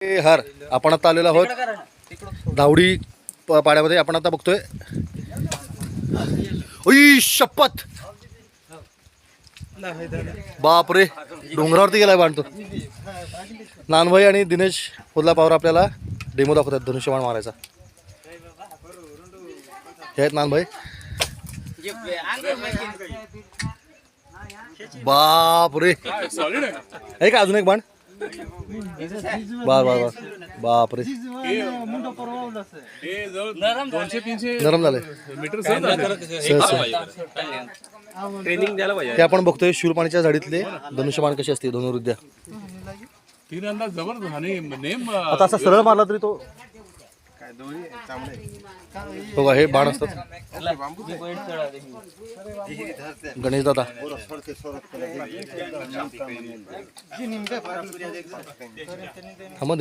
हर. आपण आता आलेलो आहोत धावडी पाड्यामध्ये. आपण आता बघतोय. ओई शपथ! बापरे. डोंगरावरती गेलाय बांधतो तो. नानभाई आणि दिनेश पुदला पावर आपल्याला डेमो दाखवतात. धनुष्यबाण मारायचा. हे आहेत नानभाई. बापरे. आहे का अजून एक बाण. बार बार बार बापरे. दोनशे तीनशे नरम झाले. मीटर सहज आहे. सहज सहज. ट्रेनिंग द्यायला पाहिजे. ते आपण बघतोय शूरपाणीच्या झाडीतले धनुष्यबाण कशी असते? धनुर्विद्या तीरंदाज जबरदस्त आणि नेम आता असा सरळ मारला तरी तो बघा हे बाण असतात. गणेश दादा थांबा.